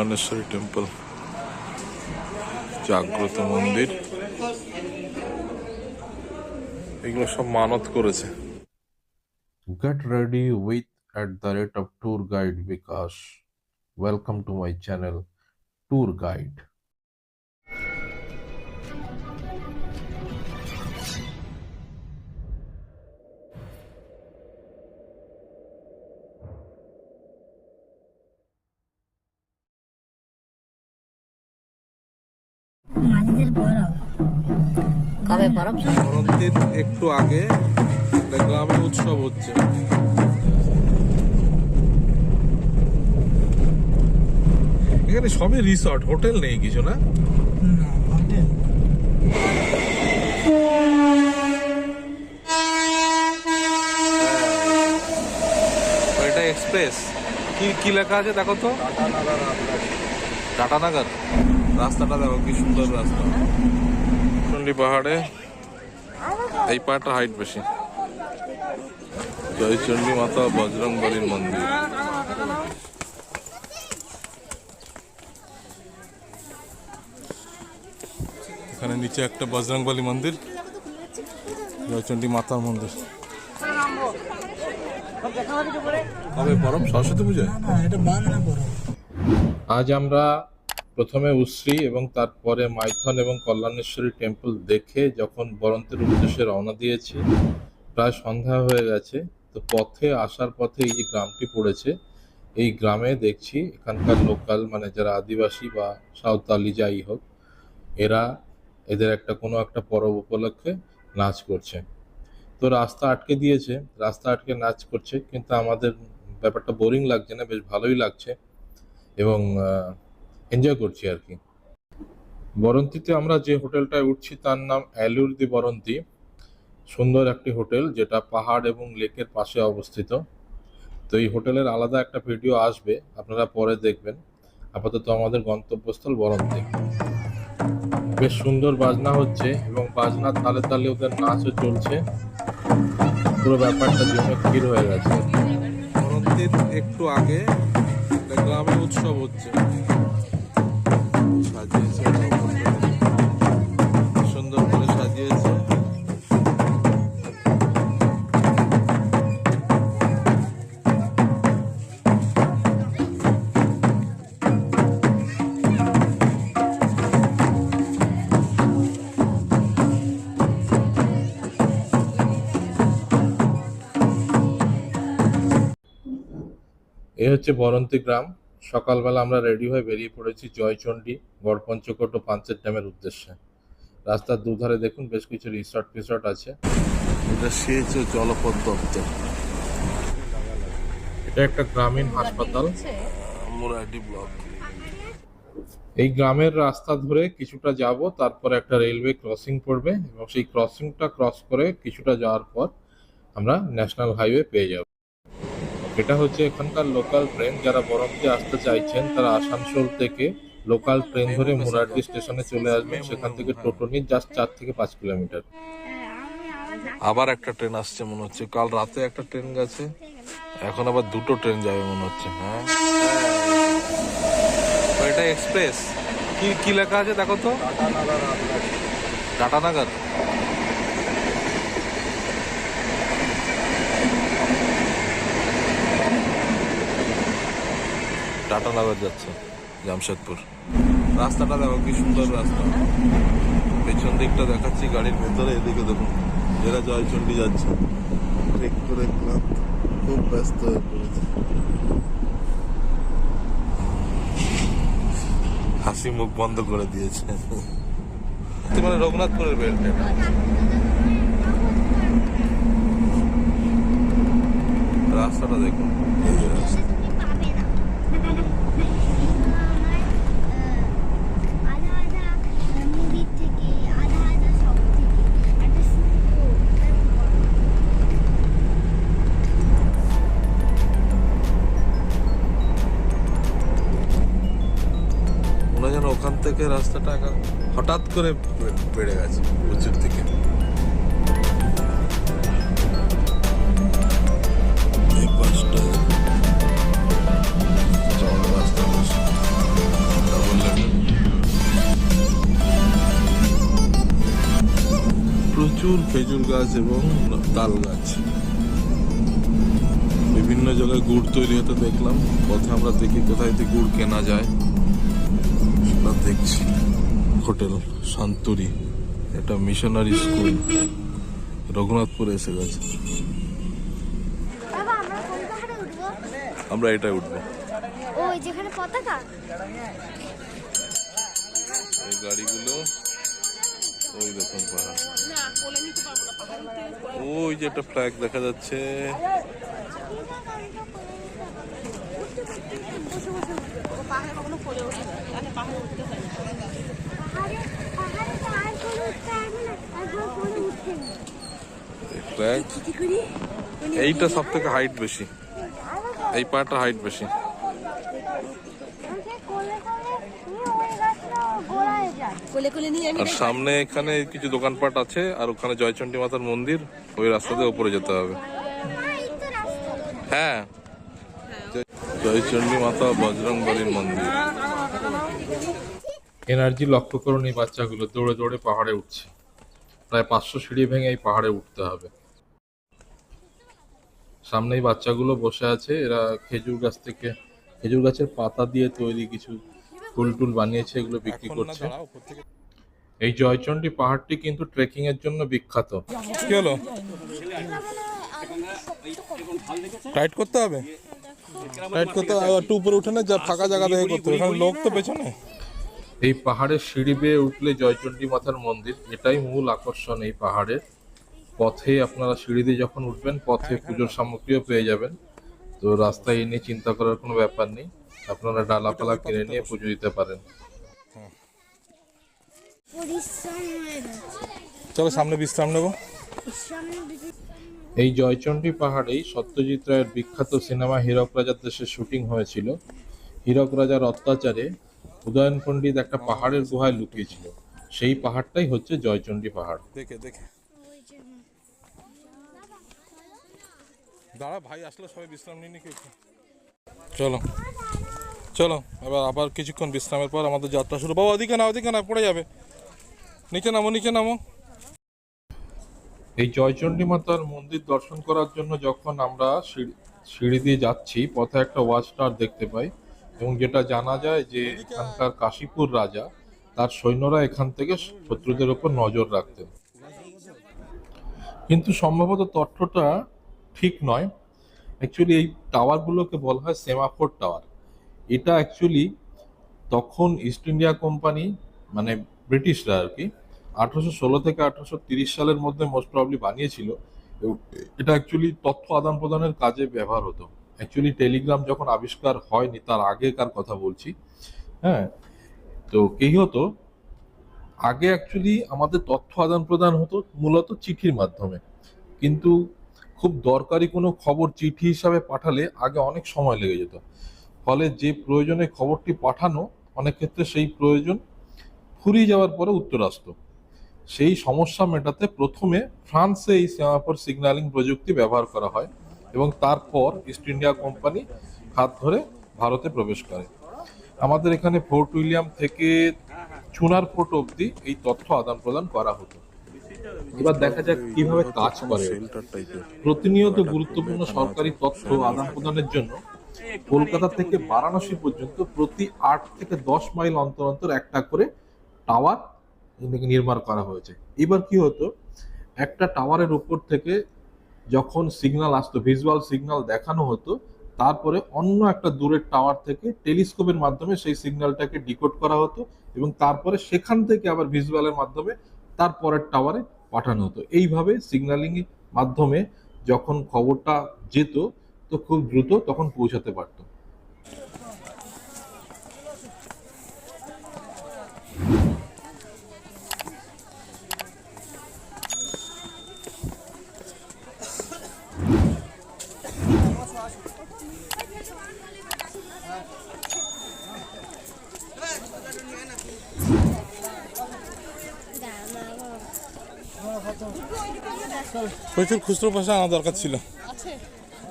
বাণেশ্বরী temple জাগ্রত মন্দির এগুলো সব মানত করেছে get ready with at the rate of tour guide Bikash welcome to my channel tour guide কবে বরফ মন্দির একটু আগে গ্রামে উৎসব হচ্ছে। এখানে সবই রিসর্ট হোটেল নেই কিছু না? না হোটেল এটা এক্সপ্রেস কি কি লেখা আছে দেখো তো? টাটানগর রাস্তাটা দেখো কি সুন্দর রাস্তা। চন্ডী পাহাড়ে। এই পাহাড়টা হাইট বেশি। জয়চন্ডী মাতা বজরং বলির মন্দির। এখানে নিচে একটা বজরং বলি মন্দির। জয়চন্ডী মাতার মন্দির। কবে পরম সরস্বতী বরফ আজ আমরা প্রথমে উশ্রী এবং তারপরে মাইথন এবং কল্যাণেশ্বরী টেম্পল দেখে যখন বরন্তের উদ্দেশ্যে রওনা দিয়েছি, প্রায় সন্ধ্যা হয়ে গেছে, তো পথে আসার পথে এই যে গ্রামটি পড়েছে, এই গ্রামে দেখছি এখানকার লোকাল মানে যারা আদিবাসী বা সাঁওতালি যাই হোক, এরা এদের একটা কোনো একটা পরব উপলক্ষে নাচ করছে। তো রাস্তা আটকে দিয়েছে, রাস্তা আটকে নাচ করছে, কিন্তু আমাদের ব্যাপারটা বোরিং লাগছে না, বেশ ভালোই লাগছে এবং এনজয় করছি আর কি। বরন্তিতে আমরা যে হোটেলটায় উঠছি, তার নাম অ্যালুর দি বরন্তি। সুন্দর একটি হোটেল, যেটা পাহাড় এবং লেকের পাশে অবস্থিত। তো এই হোটেলের আলাদা একটা ভিডিও আসবে, আপনারা পরে দেখবেন। আপাতত আমাদের গন্তব্যস্থল বরন্তি। বেশ সুন্দর বাজনা হচ্ছে এবং বাজনার তালে তালে ওদের নাচও চলছে। পুরো ব্যাপারটা জন্য ক্ষীর হয়ে গেছে। মন্দির একটু আগে গ্রামে উৎসব হচ্ছে। সাজিয়েছে। সুন্দর করে সাজিয়েছে। এ হচ্ছে বরন্তি গ্রাম। সকালবেলা আমরা রেডি হয়ে বেরিয়ে পড়েছি জয়চণ্ডী গড়পঞ্চকোট ও পাঞ্চের ড্যামের উদ্দেশ্যে। রাস্তার দুধারে দেখুন বেশ কিছু রিসর্ট ফিসর্ট আছে। এটা সেচ ও জলপথ দপ্তর। এটা একটা গ্রামীণ হাসপাতাল। মুরাডি ব্লক। এই গ্রামের রাস্তা ধরে কিছুটা যাব তারপরে একটা রেলওয়ে ক্রসিং পড়বে এবং সেই ক্রসিংটা ক্রস করে কিছুটা যাওয়ার পর আমরা ন্যাশনাল হাইওয়ে পেয়ে যাব। এটা হচ্ছে এখানকার লোকাল ট্রেন যারা বরফে আসতে চাইছেন তারা আসানসোল থেকে লোকাল ট্রেন ধরে মুরারডি স্টেশনে চলে আসবেন। সেখান থেকে টোটো নিয়ে জাস্ট চার থেকে পাঁচ কিলোমিটার আবার একটা ট্রেন আসছে মনে হচ্ছে। কাল রাতে একটা ট্রেন গেছে। এখন আবার দুটো ট্রেন যাবে মনে হচ্ছে। হ্যাঁ। এটা এক্সপ্রেস কি কি লেখা আছে দেখো তো? টাটানগর টাটানগর যাচ্ছে, জামশেদপুর। রাস্তাটা দেখো, কি সুন্দর রাস্তা। পেছন দিকটা দেখাচ্ছি গাড়ির ভেতরে, এদিকে দেখুন এরা জয়চন্ডী যাচ্ছে। ঠিক করে খুব ব্যস্ত হয়ে পড়েছে। হাসি মুখ বন্ধ করে দিয়েছে। মানে রঘুনাথপুরের বেল্ট। রাস্তাটা দেখুন। থেকে রাস্তাটা হঠাৎ করে বেড়ে গেছে প্রচুর থেকে প্রচুর খেজুর গাছ এবং তাল গাছ। বিভিন্ন জায়গায় গুড় তৈরি হতে দেখলাম। পথে আমরা দেখি কোথায় গুড় কেনা যায়। দেখছি। হোটেল শান্তুরি এটা মিশনারি স্কুল রঘুনাথপুরে এসে গেছে। আমরা পাহাড়ে উঠবো? আমরা এটাই উঠবো। ওই যেখানে পতাকা? এই গাড়িগুলো ওই দেখুন পাহাড়। ওই যে একটা ফ্ল্যাগ দেখা যাচ্ছে। এইটা সব থেকে হাইট বেশি। এই পাহাড়টা হাইট বেশি। আর সামনে এখানে কিছু দোকানপাট আছে, আর ওখানে জয়চন্ডী মাতার মন্দির, ওই রাস্তা দিয়ে উপরে যেতে হবে। হ্যাঁ। জয়চণ্ডী মাতা বজরং বলির মন্দির। এনার্জি লক্ষ্য করুন এই বাচ্চাগুলো দৌড়ে দৌড়ে পাহাড়ে উঠছে। প্রায় পাঁচশো সিঁড়ি ভেঙে এই পাহাড়ে উঠতে হবে। সামনে এই বাচ্চাগুলো বসে আছে এরা খেজুর গাছ থেকে খেজুর গাছের পাতা দিয়ে তৈরি কিছু ফুল টুল বানিয়েছে এগুলো বিক্রি করছে। এই জয়চণ্ডী পাহাড়টি কিন্তু ট্রেকিং এর জন্য বিখ্যাত। কি হলো? টাইট করতে হবে? টাইট করতে একটু উপরে উঠে না যা ফাঁকা জায়গা দেখে করতে হবে। এখানে লোক তো পেছনে। এই পাহাড়ের সিঁড়ি বেয়ে উঠলে জয়চণ্ডী মাতার মন্দির এটাই মূল আকর্ষণ এই পাহাড়ের। পথে আপনারা সিঁড়ি দিয়ে যখন উঠবেন পথে পুজোর সামগ্রীও পেয়ে যাবেন। তো রাস্তায় এই নিয়ে চিন্তা করার কোনো ব্যাপার নেই। আপনারা ডালাপালা কিনে নিয়ে পুজো দিতে পারেন। হয়ে চলো সামনে বিশ্রাম নেব। এই জয়চণ্ডী পাহাড়েই সত্যজিৎ রায়ের বিখ্যাত সিনেমা হীরক রাজার দেশে শুটিং হয়েছিল। হীরক রাজার অত্যাচারে উদয়ন পণ্ডিত একটা পাহাড়ের গুহায় লুকিয়েছিল। সেই পাহাড়টাই হচ্ছে জয়চণ্ডী পাহাড়। দেখে দেখে। দাঁড়া, ভাই আসলে, সবাই বিশ্রাম নিয়ে নিকে চলো চলো, এবার আবার কিছুক্ষণ বিশ্রামের পর আমাদের যাত্রা শুরু। বাবা, ওদিকে না ওদিকে না পড়ে যাবে। নিচে নামো নিচে নামো। এই জয়চণ্ডী মাতার মন্দির দর্শন করার জন্য যখন আমরা সিঁড়ি- সিঁড়ি দিয়ে যাচ্ছি, পথে একটা ওয়াচ টাওয়ার দেখতে পাই এবং যেটা জানা যায় যে এখানকার কাশীপুর রাজা, তার সৈন্যরা এখান থেকে শত্রুদের উপর নজর রাখতেন। কিন্তু সম্ভবত তথ্যটা ঠিক নয়। অ্যাকচুয়ালি এই টাওয়ারগুলোকে বলা হয় সেমাফোর টাওয়ার। এটা অ্যাকচুয়ালি তখন ইস্ট ইন্ডিয়া কোম্পানি মানে ব্রিটিশরা আর কি আঠারোশো ষোলো থেকে আঠারোশো তিরিশ সালের মধ্যে মোস্ট প্রবলি বানিয়েছিল। এটা অ্যাকচুয়ালি তথ্য আদান প্রদানের কাজে ব্যবহার হতো। অ্যাকচুয়ালি টেলিগ্রাম যখন আবিষ্কার হয়নি, তার আগেকার কথা বলছি। হ্যাঁ তো কি হতো? আগে অ্যাকচুয়ালি আমাদের তথ্য আদান প্রদান হতো মূলত চিঠির মাধ্যমে। কিন্তু খুব দরকারি কোনো খবর চিঠি হিসাবে পাঠালে আগে অনেক সময় লেগে যেত। ফলে যে প্রয়োজনে খবরটি পাঠানো, অনেক ক্ষেত্রে সেই প্রয়োজন ফুরিয়ে যাওয়ার পরে উত্তর আসতো। সেই সমস্যা মেটাতে প্রথমে ফ্রান্সে এই সেমাফোর সিগন্যালিং প্রযুক্তি ব্যবহার করা হয় এবং তারপর ইস্ট ইন্ডিয়া কোম্পানি হাত ধরে ভারতে প্রবেশ করে। আমাদের এখানে ফোর্ট উইলিয়াম থেকে চুনার ফোর্ট অবধি এই তথ্য আদান প্রদান করা হতো। এবার দেখা যাক কীভাবে কাজ করে। প্রতিনিয়ত গুরুত্বপূর্ণ সরকারি তথ্য আদান প্রদানের জন্য কলকাতা থেকে বারাণসী পর্যন্ত প্রতি আট থেকে দশ মাইল অন্তর অন্তর একটা করে টাওয়ার নির্মাণ করা হয়েছে। এবার কি হতো, একটা টাওয়ারের উপর থেকে যখন সিগনাল আসতো, ভিজুয়াল সিগন্যাল দেখানো হতো, তারপরে অন্য একটা দূরের টাওয়ার থেকে টেলিস্কোপের মাধ্যমে সেই সিগন্যালটাকে ডিকোড করা হতো এবং তারপরে সেখান থেকে আবার ভিজুয়ালের মাধ্যমে তারপরের টাওয়ারে পাঠানো হতো। এইভাবে সিগন্যালিং মাধ্যমে যখন খবরটা যেত, তো খুব দ্রুত তখন পৌঁছাতে পারতো। প্রচুর খুচরো পয়সা আনা দরকার ছিল।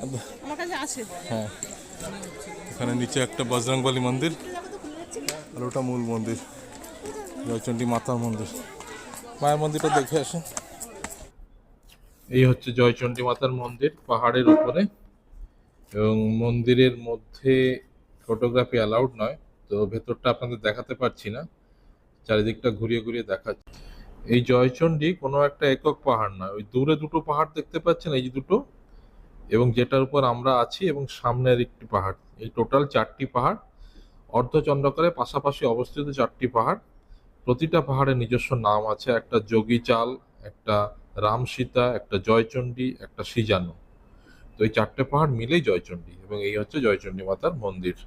আমার হ্যাঁ। এখানে নিচে একটা বজরংবলী মন্দির আর ওটা মূল মন্দির। জয়চণ্ডী মাতার মন্দির। মায়ের মন্দিরটা দেখে আসে এই হচ্ছে জয়চণ্ডী মাতার মন্দির পাহাড়ের উপরে। এবং মন্দিরের মধ্যে ফটোগ্রাফি অ্যালাউড নয় তো ভেতরটা আপনাদের দেখাতে পারছি না। চারিদিকটা ঘুরিয়ে ঘুরিয়ে দেখাচ্ছি। এই জয়চণ্ডী কোনো একটা একক পাহাড় নয়। ওই দূরে দুটো পাহাড় দেখতে পাচ্ছেন, এই যে দুটো, এবং যেটার উপর আমরা আছি এবং সামনের একটি পাহাড়। এই টোটাল চারটি পাহাড়, অর্ধচন্দ্রাকারে পাশাপাশি অবস্থিত চারটি পাহাড়। প্রতিটা পাহাড়ের নিজস্ব নাম আছে, একটা যোগী চাল একটা রাম সীতা একটা জয়চণ্ডী, একটা সিজানো। তো এই চারটে পাহাড় মিলেই জয়চণ্ডী, এবং এই হচ্ছে জয়চণ্ডী মাতার মন্দির।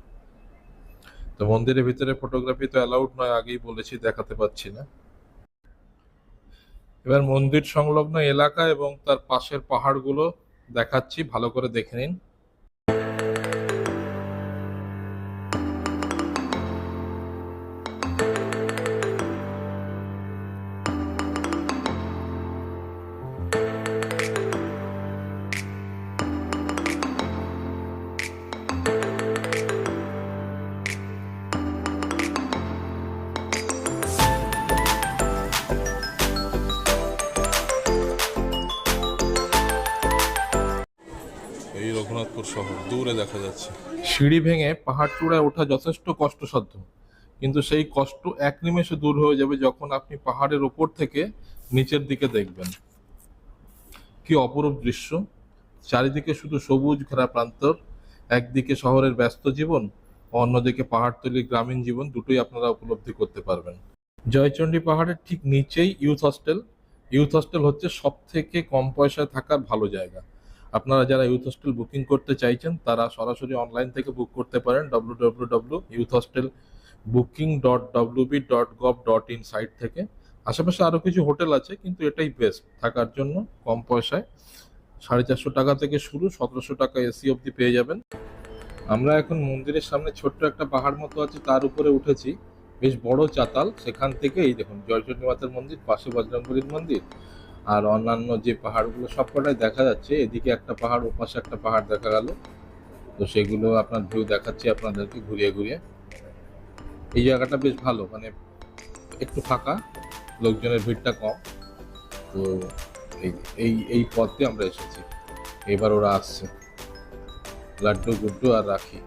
তো মন্দিরের ভিতরে ফটোগ্রাফি তো অ্যালাউড নয়, আগেই বলেছি, দেখাতে পাচ্ছি না। এবার মন্দির সংলগ্ন এলাকা এবং তার পাশের পাহাড়গুলো দেখাচ্ছি ভালো করে দেখে নিন। এই শহর, দূরে দেখা যাচ্ছে। সিঁড়ি ভেঙে পাহাড় চূড়ায় ওঠা যথেষ্ট কষ্টসাধ্য। কিন্তু সেই কষ্ট এক নিমেষে দূর হয়ে যাবে যখন আপনি পাহাড়ের ওপর থেকে নিচের দিকে দেখবেন। কি অপরূপ দৃশ্য। চারিদিকে শুধু সবুজ ঘেরা প্রান্তর, একদিকে শহরের ব্যস্ত জীবন, অন্যদিকে পাহাড়তলি গ্রামীণ জীবন, দুটোই আপনারা উপলব্ধি করতে পারবেন। জয়চণ্ডী পাহাড়ের ঠিক নিচেই ইউথ হস্টেল। ইউথ হস্টেল হচ্ছে সব থেকে কম পয়সায় থাকার ভালো জায়গা। আপনারা যারা ইউথ হোস্টেল বুকিং করতে চাইছেন, তারা সরাসরি অনলাইন থেকে বুক করতে পারেন W W W youth hostel booking dot WB dot gov dot in site থেকে। আশেপাশে আরও কিছু হোটেল আছে, কিন্তু এটাই বেস্ট থাকার জন্য কম পয়সায়। সাড়ে চারশো টাকা থেকে শুরু, সতেরোশো টাকা এসি অবধি পেয়ে যাবেন। আমরা এখন মন্দিরের সামনে ছোট্ট একটা পাহাড় মতো আছে, তার উপরে উঠেছি। বেশ বড় চাতাল, সেখান থেকে এই দেখুন জয়চণ্ডী মাতার মন্দির, পাশে বজরংবলীর মন্দির। আর অন্যান্য যে পাহাড়গুলো সবকটাই দেখা যাচ্ছে, এদিকে একটা পাহাড়, ওপাশে একটা পাহাড় দেখা গেল। তো সেগুলো আপনার ভিউ দেখাচ্ছি আপনাদেরকে ঘুরিয়ে ঘুরিয়ে। এই জায়গাটা বেশ ভালো মানে একটু ফাঁকা, লোকজনের ভিড়টা কম। তো এই এই পথে আমরা এসেছি। এবার ওরা আসছে। লাড্ডু, গুড্ডু আর রাখি।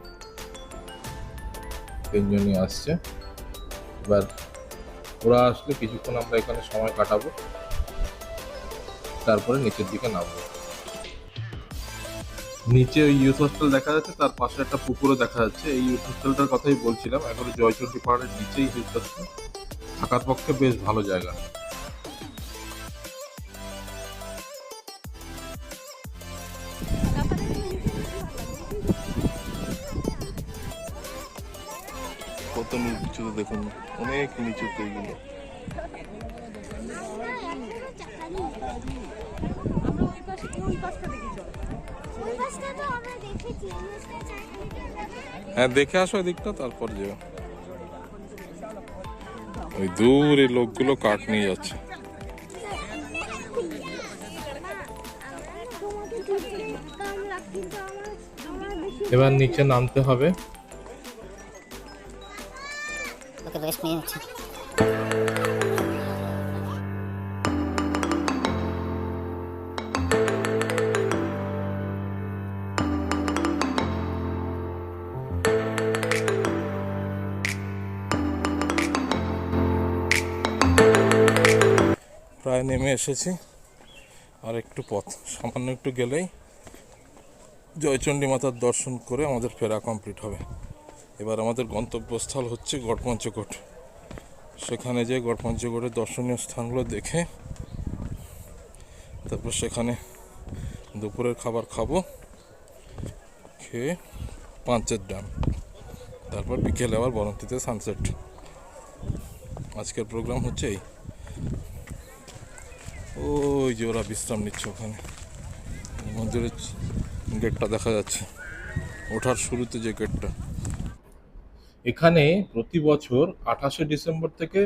তিনজনই আসছে। এবার ওরা আসলে কিছুক্ষণ আমরা এখানে সময় কাটাবো। তারপরে নিচের দিকে নামবো। নিচে ওই ইউথ হোস্টেল দেখা যাচ্ছে, তার পাশে একটা পুকুরও দেখা যাচ্ছে। এই ইউথ হোস্টেলটার কথাই বলছিলাম, এখন জয়চন্ডী পাহাড়ের নিচেই ইউথ হোস্টেল থাকার পক্ষে বেশ ভালো জায়গা। কত দেখুন, অনেক নিচুতে এগুলো। হ্যাঁ দেখে আসো এদিকটা তারপর যেও। ওই দূর এই লোকগুলো কাঠ নিয়ে যাচ্ছে। এবার নিচে নামতে হবে। ওকে নিয়ে প্রায় নেমে এসেছি। আর একটু পথ, সামান্য একটু গেলেই জয়চণ্ডী মাতার দর্শন করে আমাদের ফেরা কমপ্লিট হবে। এবার আমাদের গন্তব্যস্থল হচ্ছে গড়পঞ্চকোট সেখানে যে গড়পঞ্চকোটের দর্শনীয় স্থানগুলো দেখে তারপর সেখানে দুপুরের খাবার খাব, খেয়ে পাঁচের ড্যাম তারপর বিকেলে আবার বরন্তিতে সানসেট। আজকের প্রোগ্রাম হচ্ছে এই। ওই যে ওরা বিশ্রাম নিচ্ছে ওখানে। মন্দিরের গেটটা দেখা যাচ্ছে। ওঠার শুরুতে যে গেটটা। এখানে প্রতি বছর আঠাশে ডিসেম্বর থেকে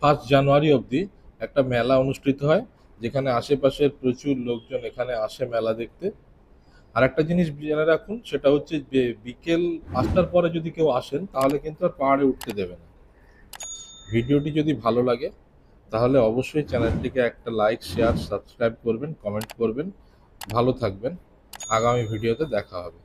ফার্স্ট জানুয়ারি অবধি একটা মেলা অনুষ্ঠিত হয়, যেখানে আশেপাশের প্রচুর লোকজন এখানে আসে মেলা দেখতে। আর একটা জিনিস জেনে রাখুন, সেটা হচ্ছে যে বিকেল পাঁচটার পরে যদি কেউ আসেন, তাহলে কিন্তু আর পাহাড়ে উঠতে দেবে না। ভিডিওটি যদি ভালো লাগে তাহলে অবশ্যই চ্যানেলটিকে একটা লাইক শেয়ার সাবস্ক্রাইব করবেন কমেন্ট করবেন। ভালো থাকবেন। আগামী ভিডিওতে দেখা হবে।